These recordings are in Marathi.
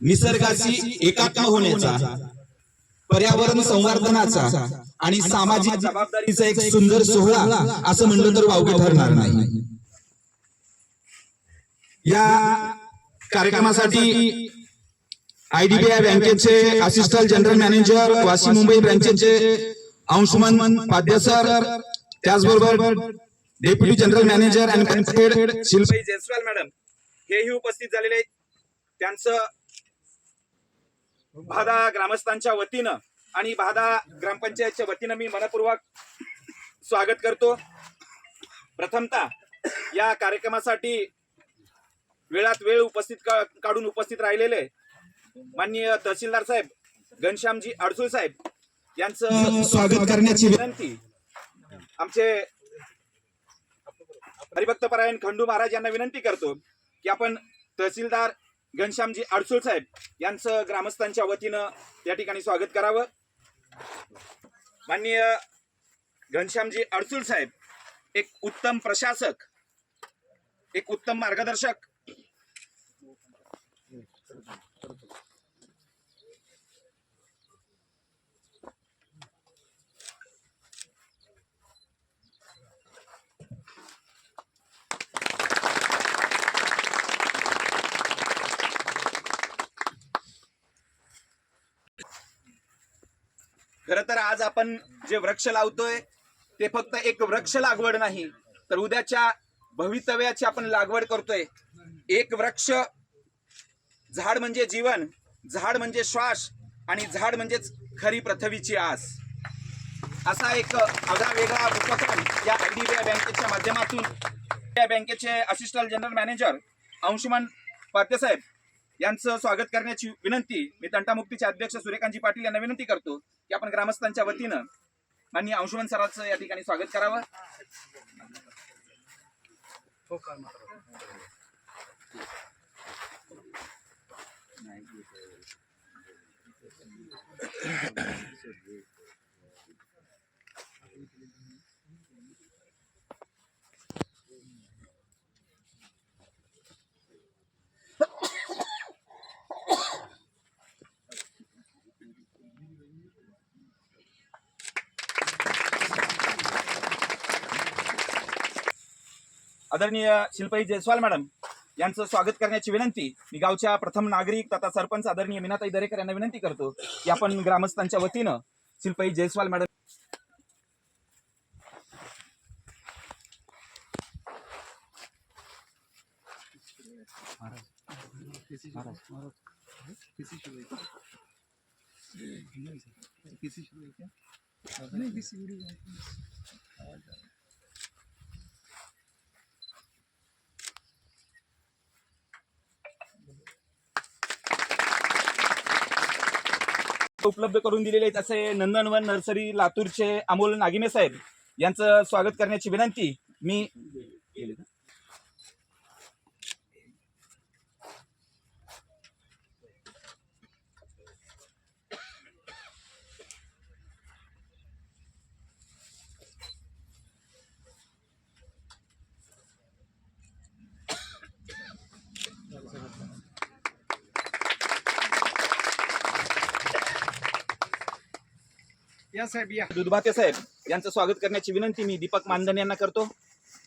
निसर्गाची एकात्म होण्याचा पर्यावरण संवर्धनाचा आणि सामाजिक जबाबदारीचा एक सुंदर सोहळा असं म्हणलं तर वावगे ठरणार नाही. या कार्यक्रमासाठी आयडीबीआय बँकेचे assistant general manager Vashi Mumbai ब्रँचेचे Anshuman Padya sir त्याचबरोबर deputy general manager and head Shilpi Jaiswal madam हेही उपस्थित झालेले आहेत. त्यांचं भादा ग्रामस्थांच्या वतीनं आणि भादा ग्रामपंचायतच्या वतीनं मी मनपूर्वक स्वागत करतो. प्रथमतः या कार्यक्रमासाठी वेळात वेळ उपस्थित का- काढून उपस्थित राहिलेले माननीय तहसीलदार साहेब घनश्यामजी अडसूळ साहेब यांचं स्वागत करण्याची विनंती. आमचे हरिभक्त परायण खंडू महाराज यांना विनंती करतो की आपण तहसीलदार घनश्यामजी अडसूळ साहेब यांचं ग्रामस्थांच्या वतीनं या ठिकाणी स्वागत करावं. माननीय घनश्यामजी अडसूळ साहेब एक उत्तम प्रशासक एक उत्तम मार्गदर्शक. खर तर आज आपण जे वृक्ष लावतोय ते फक्त एक वृक्ष लागवड नाही तर उद्याच्या भवितव्याची आपण लागवड करतोय. एक वृक्ष झाड म्हणजे जीवन झाड म्हणजे श्वास आणि झाड म्हणजेच खरी पृथ्वीची आस. असा एक आगळा वेगळा उपक्रम या आयडीबीआय बँकेच्या माध्यमातून या बँकेचे असिस्टंट जनरल मॅनेजर अंशुमन साहेब यांचं स्वागत करण्याची विनंती मी तंटामुक्तीचे अध्यक्ष सूर्यकांतजी पाटील यांना विनंती करतो की आपण ग्रामस्थांच्या वतीनं माननीय अंशुमन सरांचं या ठिकाणी स्वागत करावं. हो, आदरणीय शिल्पाई जयस्वाल मॅडम यांचं स्वागत करण्याची विनंती. मी गावच्या प्रथम नागरिक तथा सरपंच आदरणीय मीनाताई दरेकर यांना विनंती करतो की आपण ग्रामस्थांच्या वतीनं शिल्पाई जयस्वाल मॅडम उपलब्ध करून दिलेले आहेत असे नंदनवन नर्सरी लातूरचे अमोल नागिने साहेब यांचं स्वागत करण्याची विनंती मी या साहेब या. दुधभाते साहेब यांचं स्वागत करण्याची विनंती मी दीपक मानधन यांना करतो.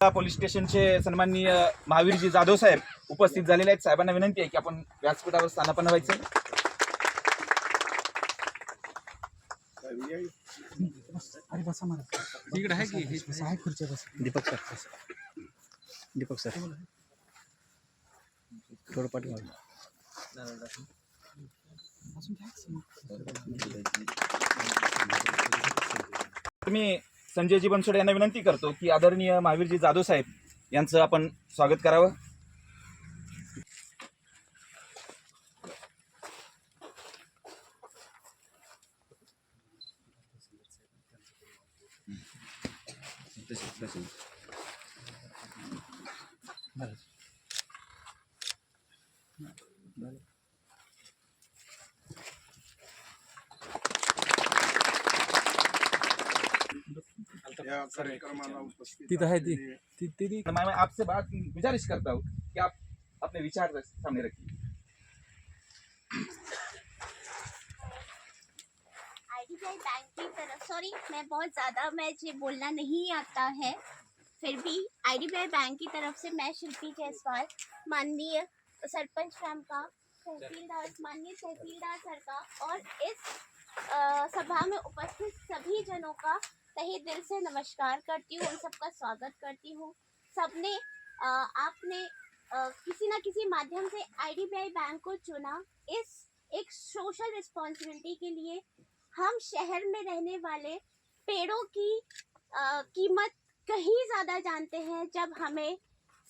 पोलीस स्टेशनचे सन्माननीय महावीरजी जाधव साहेब उपस्थित झालेले आहेत. साहेबांना विनंती आहे की आपण व्यासपीठावर स्थानापन्न व्हायचं. अरे बसा मला तिकडे आहे की? हे आहे खुर्च्या बस दीपक सर. दीपक सर. थोडं पाठवा मी संजयजी बनसोडे यांना विनंती करतो की आदरणीय महावीरजी जाधव साहेब यांचं आपण स्वागत करावं. तिथं आहे तो ती। ती ती तो मैं मैं आपसे बात गुजारिश करता हूँ कि आप अपने विचार सामने रखिए। आईडीबीआई बैंक की तरफ़ सॉरी मैं बहुत ज़्यादा मैं ये बोलना नहीं आता है। फिर भी आईडीबीआई बैंक की तरफ़ से मैं शिल्पी जायसवाल माननीय सरपंच मैम का तहसीलदार माननीय तहसीलदार सर का और इस आ, सभा में उपस्थित सभी जनों का तहे दिल से नमस्कार करती हूँ उन सबका स्वागत करती हूँ। सबने आपने किसी ना किसी माध्यम से आईडीबीआई बैंक को चुना। इस एक सोशल रिस्पॉन्सिबिलिटी के लिए हम शहर में रहने वाले पेड़ों की अ, कीमत कहीं ज़्यादा जानते हैं जब हमें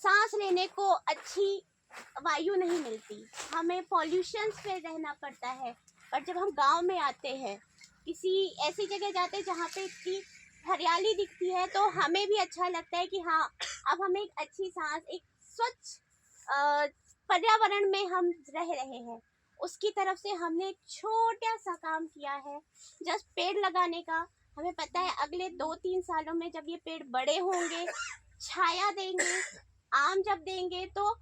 सांस लेने को अच्छी वायु नहीं मिलती। हमें पॉल्यूशन से रहना पड़ता है। पर जब हम गाँव में आते हैं किसी ऐसी जगह जाते हैं जहाँ पे इतनी हरियाली दिखती है तो हमें भी अच्छा लगता है कि हाँ अब हमें एक अच्छी सांस एक स्वच्छ पर्यावरण में हम रह रहे हैं। उसकी तरफ़ से हमने एक छोटा सा काम किया है जस्ट पेड़ लगाने का। हमें पता है अगले दो तीन सालों में जब ये पेड़ बड़े होंगे छाया देंगे आम जब देंगे तो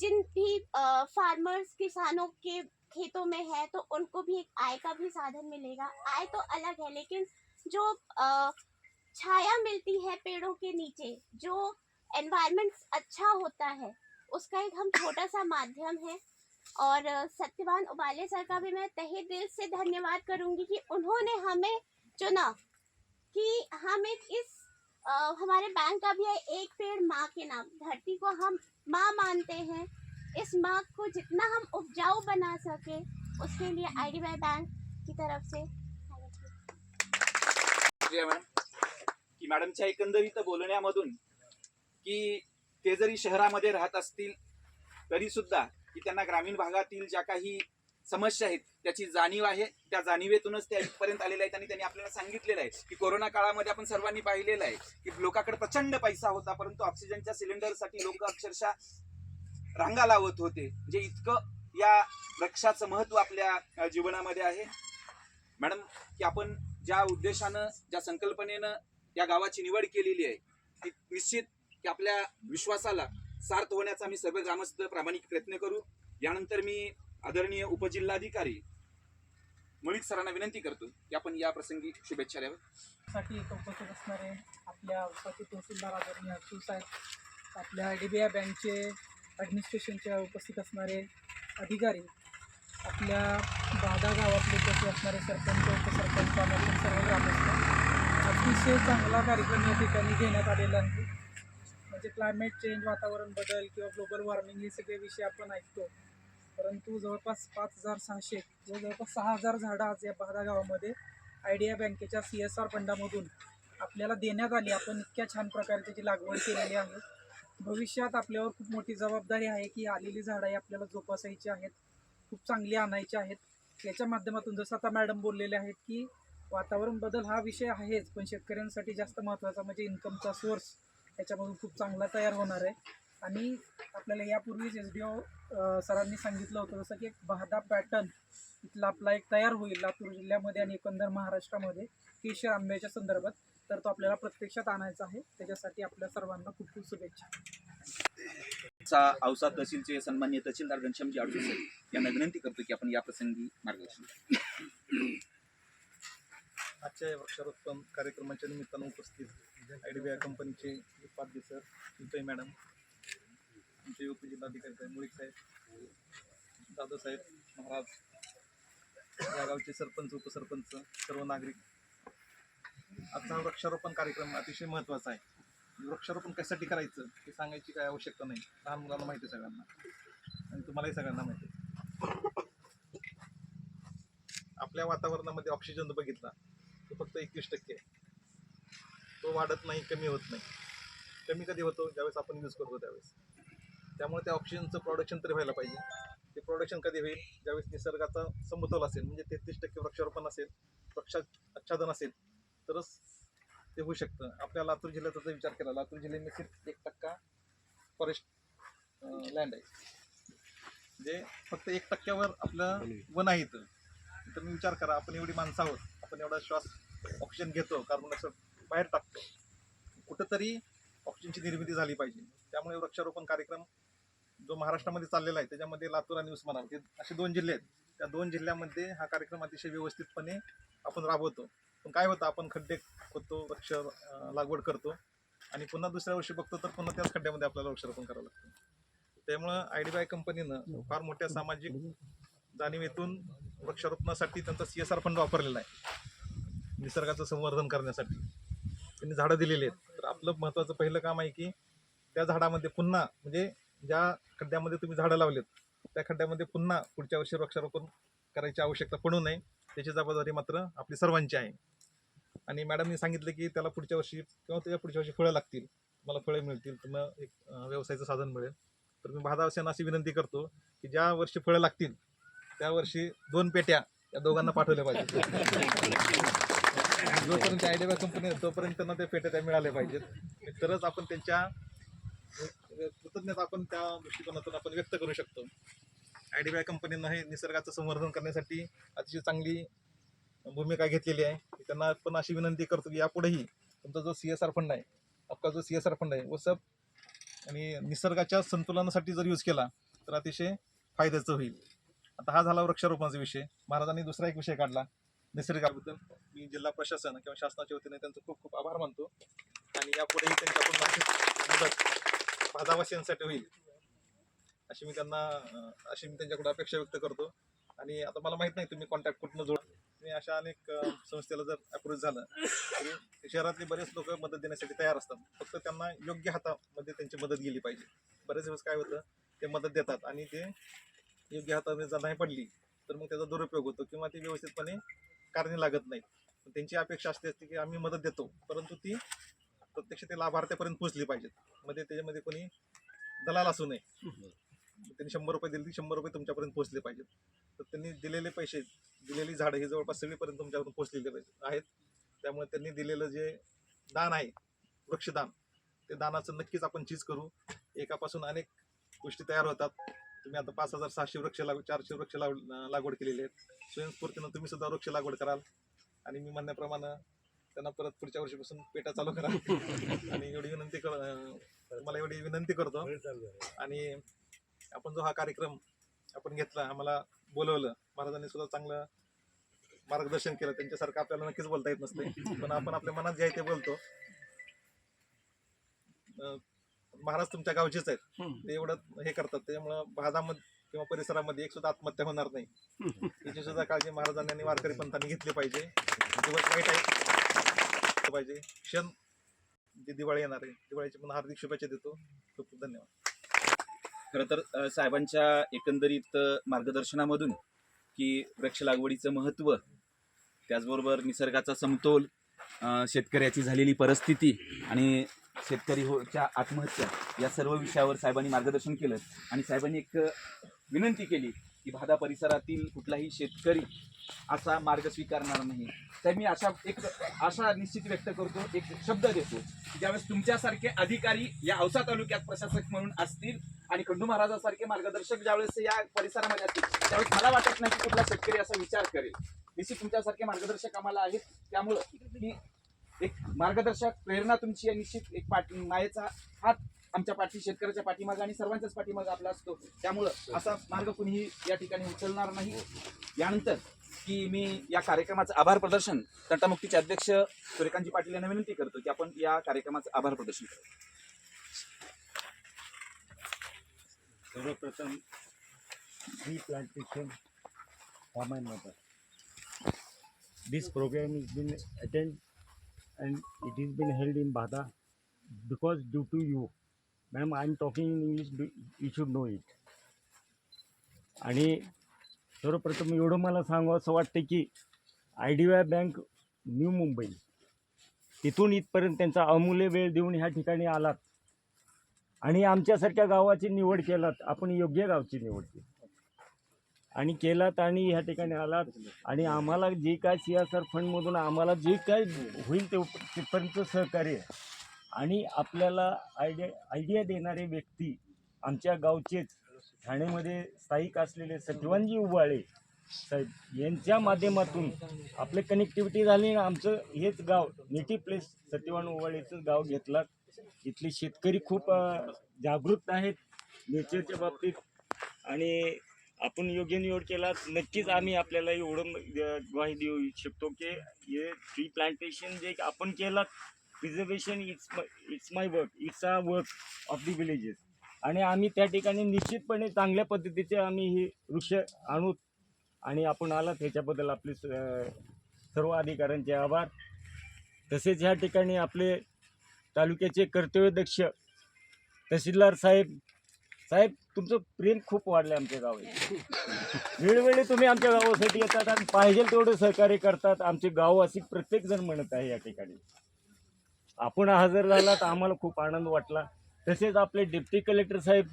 जिन भी फार्मर्स किसानों के खेतों में है तो उनको भी एक आय का भी साधन मिलेगा। आय तो अलग है लेकिन जो अ, छाया मिलती है पेड़ों के नीचे जो एनवायरनमेंट अच्छा होता है। उसका एक हम छोटा सा माध्यम है और सत्यवान उबाले सर का भी मैं तहे दिल से धन्यवाद करूँगी कि उन्होंने हमें चुना कि हम एक इस अ, हमारे बैंक का भी है एक पेड़ माँ के नाम। धरती को हम माँ मानते हैं। इस माँ को जितना हम उपजाऊ बना सके उसके लिए आईडीबीआई बैंक की तरफ़ से। की मॅडमच्या एकंदरीत बोलण्यामधून की ते जरी शहरामध्ये राहत असतील तरी सुद्धा की त्यांना ग्रामीण भागातील ज्या काही समस्या आहेत त्याची जाणीव आहे. त्या जाणीवेतूनच त्या इथपर्यंत आलेल्या आहेत आणि त्यांनी आपल्याला सांगितलेलं आहे की कोरोना काळामध्ये आपण सर्वांनी पाहिलेलं आहे की लोकांकडे प्रचंड पैसा होता परंतु ऑक्सिजनच्या सिलेंडरसाठी लोक अक्षरशः रांगा लावत होते. म्हणजे इतकं या वृक्षाचं महत्त्व आपल्या जीवनामध्ये आहे. मॅडम की आपण ज्या उद्देशानं ज्या संकल्पनेनं या गावाची निवड केलेली आहे. ती निश्चित की आपल्या विश्वासाला सार्थ होण्याचा मी सर्व ग्रामस्थ प्रामाणिक प्रयत्न करू. यानंतर मी आदरणीय उपजिल्हाधिकारी मोहित सरांना विनंती करतो की आपण या प्रसंगी शुभेच्छा द्याव्या साठी उपस्थित असणारे आपल्या उपस्थित तहसीलदार आदरणीय अक्षू साहेब आपल्या डी बी आय बँकचे ॲडमिनिस्ट्रेशनच्या उपस्थित असणारे अधिकारी आपल्या बाधा गावातले उपस्थित असणारे सरपंच उपसरपंच सर्व ग्रामस्थ अतिशय चांगला कार्यक्रम या ठिकाणी घेण्यात आलेला आहे. म्हणजे क्लायमेट चेंज वातावरण बदल किंवा ग्लोबल वॉर्मिंग हे सगळे विषय आपण ऐकतो. परंतु जवळपास पाच हजार सहाशे किंवा जवळपास सहा हजार झाडं आज या बहादा गावामध्ये आयडिया बँकेच्या सी एस आर फंडामधून आपल्याला देण्यात आली. आपण इतक्या छान प्रकारे त्याची लागवड केलेली आहे. भविष्यात आपल्यावर खूप मोठी जबाबदारी आहे की आलेली झाडं ही आपल्याला जोपासायची आहेत. खूप चांगली आणायची आहेत. याच्या माध्यमातून जसं आता मॅडम बोललेले आहेत की वातावरण बदल हा विषय आहेच पण शेतकऱ्यांसाठी जास्त महत्त्वाचा म्हणजे इन्कमचा सोर्स त्याच्यामधून खूप चांगला तयार होणार आहे. आणि आपल्याला यापूर्वीच एस डी ओ सरांनी सांगितलं होतं जसं की एक बहादा पॅटर्न इथला आपला एक तयार होईल लातूर जिल्ह्यामध्ये आणि एकंदर महाराष्ट्रामध्ये केशर आंब्याच्या संदर्भात. तर तो आपल्याला प्रत्यक्षात आणायचा आहे. त्याच्यासाठी आपल्या सर्वांना खूप खूप शुभेच्छा. चा औसा तहसीलचे सन्मान्य तहसीलदार घनश्यामजी आडू सर यांना विनंती करतो की आपण या प्रसंगी मार्गदर्शन आजच्या या वृक्षारोपण कार्यक्रमाच्या निमित्तानं उपस्थित आय डी बी आय कंपनीचे उपाध्य सर चिंतय मॅडम आमचे उपजिल्हाधिकारी साहेब मुळीक साहेब दादासाहेब महाराज या गावचे सरपंच उपसरपंच सर्व नागरिक. आजचा वृक्षारोपण कार्यक्रम अतिशय महत्त्वाचा आहे. वृक्षारोपण कशासाठी करायचं हे सांगायची काय आवश्यकता नाही लहान मुलांना माहिती आहे सगळ्यांना. आणि तुम्हालाही सगळ्यांना माहिती आहे. आपल्या वातावरणामध्ये ऑक्सिजन बघितला. तो फक्त एकवीस टक्के आहे. तो वाढत नाही कमी होत नाही. कमी कधी होतो? ज्यावेळेस आपण यूज करतो त्यावेळेस. त्यामुळे त्या ऑक्सिजनचं प्रोडक्शन तरी व्हायला पाहिजे. ते प्रोडक्शन कधी होईल? ज्यावेळेस निसर्गाचा समतोल असेल म्हणजे तेहतीस टक्के वृक्षारोपण असेल वृक्षा आच्छादन असेल तरच ते होऊ शकतं. आपल्या लातूर जिल्ह्याचा जर विचार केला लातूर जिल्ह्याने सिर्फ एक टक्का फॉरेस्ट लँड आहे. म्हणजे फक्त एक टक्क्यावर आपलं वन आहे तर मी विचार करा आपण एवढी माणसं आहोत. आपण एवढा श्वास ऑक्सिजन घेतो कार्बन डायऑक्साईड बाहेर टाकतो. कुठंतरी ऑक्सिजनची निर्मिती झाली पाहिजे. त्यामुळे वृक्षारोपण कार्यक्रम जो महाराष्ट्रामध्ये चाललेला आहे त्याच्यामध्ये लातूर आणि उस्मानाबाद हे असे दोन जिल्हे आहेत. त्या दोन जिल्ह्यामध्ये हा कार्यक्रम अतिशय व्यवस्थितपणे आपण राबवतो. पण काय होतं आपण खड्डे खोदतो वृक्ष लागवड करतो आणि पुन्हा दुसऱ्या वर्षी बघतो तर पुन्हा त्याच खड्ड्यामध्ये आपल्याला वृक्षारोपण करावं लागतं. त्यामुळं आय डी बी आय कंपनीनं फार मोठ्या सामाजिक जाणीवेतून वृक्षारोपणासाठी त्यांचा सी एस आर फंड वापरलेला आहे. निसर्गाचं संवर्धन करण्यासाठी. त्यांनी झाडं दिलेली आहेत. तर आपलं महत्त्वाचं पहिलं काम आहे की त्या झाडामध्ये पुन्हा म्हणजे ज्या खड्ड्यामध्ये तुम्ही झाडं लावलेत त्या खड्ड्यामध्ये पुन्हा पुढच्या वर्षी वृक्षारोपण करायची आवश्यकता पडू नये. त्याची जबाबदारी मात्र आपली सर्वांची आहे. आणि मॅडमनी सांगितलं की त्याला पुढच्या वर्षी किंवा त्याच्या पुढच्या वर्षी फळं लागतील. तुम्हाला फळं मिळतील तुम्हाला एक व्यवसायाचं साधन मिळेल. तर मी भादावस्यांना अशी विनंती करतो की ज्या वर्षी फळं लागतील त्या वर्षी दोन पेट्या या दोघांना पाठवल्या पाहिजेत. जोपर्यंत आयडिया कंपनी तोपर्यंत त्यांना ते पेट्या त्या मिळाल्या पाहिजेत. तरच आपण त्यांच्या कृतज्ञता आपण त्या दृष्टिकोनातून आपण व्यक्त करू शकतो. आय डी कंपनीनं हे निसर्गाचं संवर्धन करण्यासाठी अतिशय चांगली भूमिका घेतलेली आहे. त्यांना पण अशी विनंती करतो की यापुढेही तुमचा जो सी एस आर फंड आहे आपला जो सी एस आर फंड आहे व सब आणि निसर्गाच्या संतुलनासाठी जर यूज केला तर अतिशय फायद्याचं होईल. आता हा झाला वृक्षारोपणाचा विषय. महाराजांनी दुसरा एक विषय काढला. निसर्गाबद्दल मी जिल्हा प्रशासन किंवा शासनाच्या वतीने त्यांचं खूप खूप आभार मानतो. आणि यापुढेही त्यांच्याकडून अशीच मदत भादावासियांसाठी होईल अशी मी त्यांना अशी मी त्यांच्याकडे अपेक्षा व्यक्त करतो. आणि आता मला माहीत नाही तुम्ही कॉन्टॅक्ट कुठनं जोड मी अशा अनेक संस्थेला जर अप्रोच झालं तरी शहरातले बरेच लोक मदत देण्यासाठी तयार असतात. फक्त त्यांना योग्य हातामध्ये त्यांची मदत गेली पाहिजे. बरेच दिवस काय होतं ते मदत देतात आणि ते योग्य हातामध्ये जर नाही पडली तर मग त्याचा दुरुपयोग होतो किंवा ती व्यवस्थितपणे कारणी लागत नाही पण त्यांची अपेक्षा असते असते की आम्ही मदत देतो. परंतु ती प्रत्यक्ष ते लाभार्थ्यापर्यंत पोहोचली पाहिजेत. मध्ये त्याच्यामध्ये कोणी दलाल असू नये. त्यांनी शंभर रुपये दिले ती शंभर रुपये तुमच्यापर्यंत पोहोचले पाहिजेत. तर त्यांनी दिलेले पैसे दिलेली झाडं ही जवळपास सगळीपर्यंत तुमच्यापर्यंत पोहोचलेले पाहिजे- आहेत. त्यामुळे त्यांनी दिलेलं जे दान आहे वृक्षदान ते दानाचं नक्कीच आपण चीज करू. एकापासून अनेक गोष्टी तयार होतात. तुम्ही आता पाच हजार सहाशे वृक्ष लागू चारशे वृक्ष लाव लागवड केलेली आहेत. स्वयंस्फूर्तीनं तुम्ही सुद्धा वृक्ष लागवड कराल. आणि मी म्हणण्याप्रमाणे त्यांना परत पुढच्या वर्षीपासून पेटा चालू करा. आणि एवढी विनंती कर मला एवढी विनंती करतो. आणि आपण जो हा कार्यक्रम आपण घेतला आम्हाला बोलवलं महाराजांनी सुद्धा चांगलं मार्गदर्शन केलं. त्यांच्यासारखं आपल्याला नक्कीच बोलता येत नसते. पण आपण आपल्या मनात जे आहे ते बोलतो. महाराज तुमच्या गावचेच आहेत. ते एवढं हे करतात. त्याच्यामुळं भादामध्ये किंवा परिसरामध्ये एक सुद्धा आत्महत्या होणार नाही. याची सुद्धा काळजी महाराजांनी आणि वारकरी पंथांनी घेतली पाहिजे. दिवस वाईट आहे पाहिजे. क्षण जी दिवाळी येणार आहे दिवाळीची पण हार्दिक शुभेच्छा देतो. खूप खूप धन्यवाद. खरं तर साहेबांच्या एकंदरीत मार्गदर्शनामधून की वृक्ष लागवडीचं महत्त्व त्याचबरोबर निसर्गाचा समतोल शेतकऱ्याची झालेली परिस्थिती आणि शेतकरी होच्या आत्महत्या या सर्व विषयावर साहेबांनी मार्गदर्शन केलं. आणि साहेबांनी एक विनंती केली की भादा परिसरातील कुठलाही शेतकरी असा मार्ग स्वीकारणार नाही. तर मी अशा एक आशा निश्चित व्यक्त करतो एक शब्द देतो ज्यावेळेस तुमच्यासारखे अधिकारी या औसा तालुक्यात प्रशासक म्हणून असतील आणि खंडू महाराजासारखे मार्गदर्शक ज्यावेळेस या परिसरामध्ये असतील त्यावेळेस मला वाटत नाही की कुठला शेतकरी असा विचार करेल. निश्चित तुमच्यासारखे मार्गदर्शक आम्हाला आहेत. त्यामुळं की एक मार्गदर्शक प्रेरणा तुमची आहे निश्चित. एक पाठी मायेचा हात आमच्या पाठी शेतकऱ्याच्या पाठीमागे आणि सर्वांच्याच पाठीमागं आपला असतो. त्यामुळं असा मार्ग कुणीही या ठिकाणी उचलणार नाही. यानंतर की मी या कार्यक्रमाचं आभार प्रदर्शन तंटामुक्तीचे अध्यक्ष सूर्यकांतजी पाटील यांना विनंती करतो की आपण या कार्यक्रमाचं आभार प्रदर्शन करू. सर्वप्रथम tree plantation common this programme is been attend and it has been held in Bada because due to you, ma'am, am talking in English, you should know it. आणि सर्वप्रथम एवढं मला सांगावं असं वाटतं की I D Y bank new Mumbai तिथून इथपर्यंत त्यांचा अमूल्य वेळ देऊन ह्या ठिकाणी आलात. आणि आमच्यासारख्या गावाची निवड केलात. आपण योग्य गावची निवड केली. आणि केलात आणि ह्या ठिकाणी आलात. आणि आम्हाला जे काय सी एस आर फंडमधून आम्हाला जे काय होईल ते तिथपर्यंत सहकार्य आणि आपल्याला आयडिया आयडिया देणारे व्यक्ती आमच्या गावचेच ठाण्यामध्ये स्थायिक असलेले सचिवांजी उबाळे साहेब यांच्या माध्यमातून आपले कनेक्टिव्हिटी झाली आणि आमचं हेच गाव नेटिव्ह प्लेस सत्यवान उबाळेचं गाव घेतलात. इथले शेतकरी खूप जागृत आहेत नेचरच्या बाबतीत. आणि आपण योग्य निवड केला नक्कीच आम्ही आपल्याला एवढं ग्वाही देऊ शकतो की हे ट्री प्लांटेशन जे आपण केलं preservation it's it's my work it's a work of the villages आणि आम्ही त्या ठिकाणी निश्चितपणे चांगल्या पद्धतीचे आम्ही हे वृक्ष आणू आणि आपण आलात ह्याच्याबद्दल आपले स- सर्व अधिकाऱ्यांचे आभार. तसेच ह्या ठिकाणी आपले तालुक्याचे कर्तव्यदक्ष तहसीलदार साहेब साहेब तुमचं प्रेम खूप वाढलं आमच्या गावात वेळोवेळी तुम्ही आमच्या गावासाठी येतात आणि पाहिजे तेवढं सहकार्य करतात. आमचे गाव अशी प्रत्येक जण म्हणत आहे या ठिकाणी. आपण हजर झाला तर आम्हाला खूप आनंद वाटला. तसेच आपले डेप्टी कलेक्टर साहेब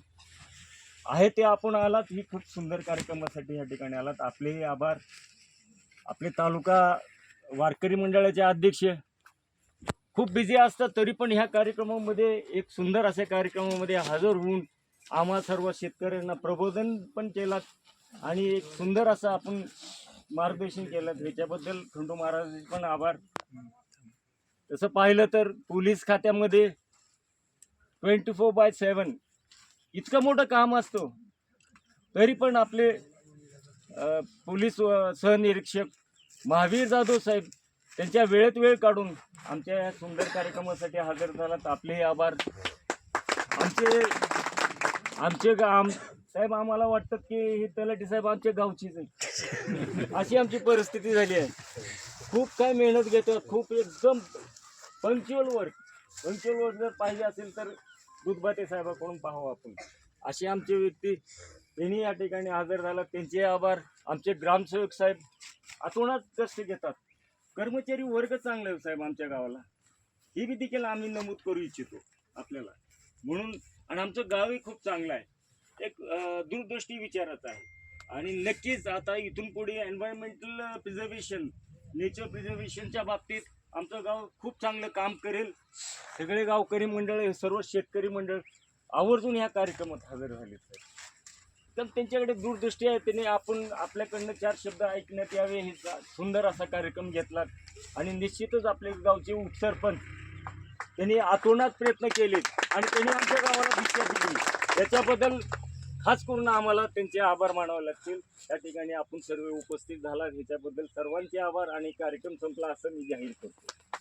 आहे ते आपण आलात. ही खूप सुंदर कार्यक्रमासाठी या ठिकाणी आलात. आपलेही आभार. आपले तालुका वारकरी मंडळाचे अध्यक्ष खूप बिझी असतात तरी पण ह्या कार्यक्रमामध्ये एक सुंदर अशा कार्यक्रमामध्ये हजर होऊन आम्हा सर्व शेतकऱ्यांना प्रबोधन पण केलात आणि एक सुंदर असं आपण मार्गदर्शन केलं. ह्याच्याबद्दल खंडू महाराजांचे पण आभार. तसं पाहिलं तर पोलीस खात्यामध्ये ट्वेंटी फोर बाय सेवन इतकं मोठं काम असतो. तरी पण आपले पोलीस सहनिरीक्षक महावीर जाधव साहेब त्यांच्या वेळेत वेळ काढून आमच्या या सुंदर कार्यक्रमासाठी हजर झालात. आपलेही आभार. आमचे आमचे गा आम साहेब आम्हाला वाटतं की हे तलाठी साहेब आमच्या गावचीच आहे अशी आमची परिस्थिती झाली आहे. खूप काय मेहनत घेतात खूप एकदम पंक्च्युअल वर्क. पंक्च्युअल वर्क जर पाहिजे असेल तर दुधबाटे साहेबाकडून पाहावं आपण. अशी आमची व्यक्ती त्यांनी या ठिकाणी हजर झाला. त्यांचे आभार. आमचे ग्रामसेवक साहेब आतोनात कष्ट घेतात. कर्मचारी वर्ग चांगला आहे साहेब आमच्या गावाला. ही बी देखील आम्ही नमूद करू इच्छितो आपल्याला. म्हणून आणि आमचं गावही खूप चांगलं आहे. एक दूरदृष्टी विचारात आहे. आणि नक्कीच आता इथून पुढे एन्व्हायरमेंटल प्रिझर्वेशन नेचर प्रिझर्वेशनच्या बाबतीत आमचं गाव खूप चांगलं काम करेल. सगळे गावकरी मंडळ हे सर्व शेतकरी मंडळ आवर्जून ह्या कार्यक्रमात हजर झाले तर त्यांच्याकडे दूरदृष्टी आहे त्यांनी आपण आपल्याकडनं चार शब्द ऐकण्यात यावे. हे सुंदर असा कार्यक्रम घेतला आणि निश्चितच आपले गावचे उपसरपंच त्यांनी आतोनात प्रयत्न केले आणि त्यांनी आमच्या गावाला दिशा दिली. त्याच्याबद्दल खास करून आम्हाला त्यांचे आभार मानावे लागतील. त्या ठिकाणी आपण सर्व उपस्थित झाला ह्याच्याबद्दल सर्वांचे आभार आणि कार्यक्रम संपला असं मी जाहीर करतो.